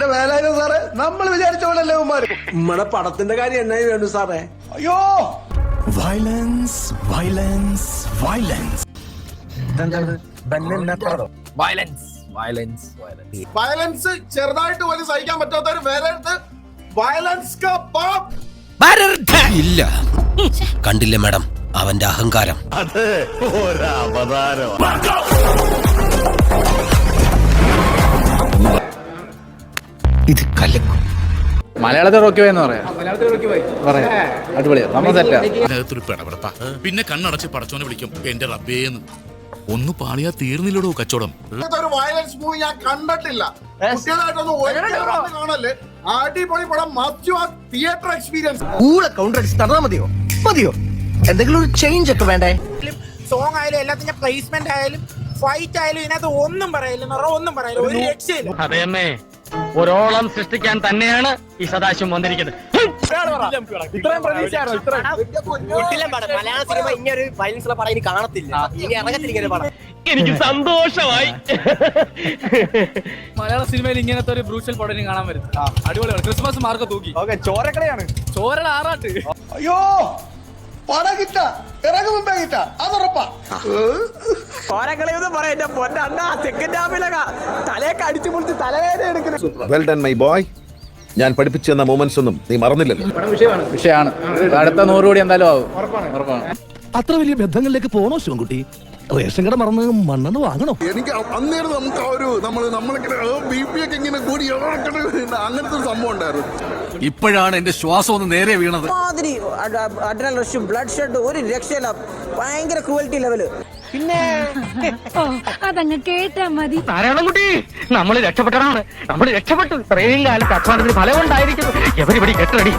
എന്റെ വേലായിരുന്നു സാറേ. നമ്മൾ വിചാരിച്ച പോലല്ലേ ഉമ്മാര്. നമ്മുടെ പടത്തിന്റെ കാര്യം എന്നായി വേണ്ടു സാറേ. അയ്യോ! Violence violence violence violence violence violence violence ചെറുതായിട്ട് പോലും സഹിക്കാൻ പറ്റാത്തവര് വേറെ വയലൻസ് ഇല്ല. കണ്ടില്ലേ മാഡം? അവന്റെ അഹങ്കാരം. ഇത് കലക്കും. മലയാളത്തിൽ റോക്കി എന്ന് പറയാം. പറയാം. അടിപൊളിയാ. നമ്മൾ സെറ്റാ അതിനകത്തൊരു പിടപെടപ്പ പിന്നെ കണ്ണടച്ച് പടച്ചോനെ വിളിക്കും. എന്റെ റബ്ബേന്ന് ഒന്ന് പാളിയാ തീർന്നില്ലടോ കച്ചവടം. വയലൻസ് മൂവി ഞാൻ കണ്ടിട്ടില്ല. കാണല്ലേ? അടിപൊളി പടം. തിയേറ്റർ എക്സ്പീരിയൻസ് കൂടെ കൗണ്ടർ അടിച്ച് മതിയോ? മതിയോ? എന്തെങ്കിലും ഒരു ചേഞ്ച് ഒക്കെ വേണ്ടേ? സോങ് ആയാലും എല്ലാത്തിന്റെ പ്ലേസ്മെന്റ് ആയാലും ഫൈറ്റ് ആയാലും ഇതിനകത്ത് ഒന്നും പറയില്ല നിറ ഒന്നും പറയില്ല. ഒരു രക്ഷയില്ല. അതേമ്മേ ഒരോളം സൃഷ്ടിക്കാൻ തന്നെയാണ് ഈ സദാശിവം വന്നിരിക്കുന്നത്. ഇത്രയും പ്രതീക്ഷയാണോ? ഇത്രയും മലയാള സിനിമ ഇങ്ങനെ വയലൻസ് ഉള്ള പടം ഇനി കാണത്തില്ല. ഇനി ഇറങ്ങത്തില്ല ഇങ്ങനെ പടം. എനിക്ക് സന്തോഷമായി. മലയാള സിനിമയിൽ ഇങ്ങനത്തെ ഒരു ബ്രൂഷ്യൽ പടം കാണാൻ വരും. അടിപൊളിയാണ്. ക്രിസ്മസ് മാർക്ക് തൂക്കി. ഓക്കെ ചോരക്കടയാണ്. ചോരയുടെ ആറാട്ട്. അയ്യോ! ഇറങ്ങും മുമ്പേ അതുറപ്പാ. പൊന്നണ്ണ സെക്കൻഡ് ഹാഫിലൊക്കെ തലയൊക്കെ അടിച്ചു പൊളിച്ച് തലവേദന എടുക്കുന്നു വെൽ ഡൺ മൈ ബോയ് ഞാൻ പഠിപ്പിച്ചു തന്ന മൂമെന്റ്സ് ഒന്നും നീ മറന്നില്ലല്ലോ. വിഷയമാണ്. അടുത്ത നൂറ് കോടി എന്തായാലും ആവും. ഉറപ്പാണ് അത്ര വലിയ ബന്ധങ്ങളിലേക്ക് പോണോ ശിവൻകുട്ടി? റേഷൻ കട മറന്ന് മണ്ണെണ്ണ വാങ്ങണോ? എനിക്ക് അന്നേരം നമുക്ക് ആ ഒരു നമ്മൾ നമ്മളിങ്ങനെ ബി പി ഒക്കെ ഇങ്ങനെ കൂടി അങ്ങനത്തെ ഒരു സംഭവം ഉണ്ടായിരുന്നു. ഇപ്പോഴാണ് എന്റെ ശ്വാസം ഒന്ന് നേരെ വീണത്. മാതിരി അഡ്രൽ റഷും ബ്ലഡ് ഷെഡ് ഒരു രക്ഷയില്ല. ഭയങ്കര ക്രൂവൽറ്റി ലെവൽ അതങ്ങ് കേട്ടാ മതി. നാരായണൻകുട്ടി നമ്മൾ രക്ഷപ്പെട്ടതാണ്. നമ്മൾ രക്ഷപ്പെട്ടു. ഇത്രയും കാലത്ത് അധ്വാനത്തിന് ഫലം ഉണ്ടായിരിക്കുന്നു എവരിപടി കെട്ടടി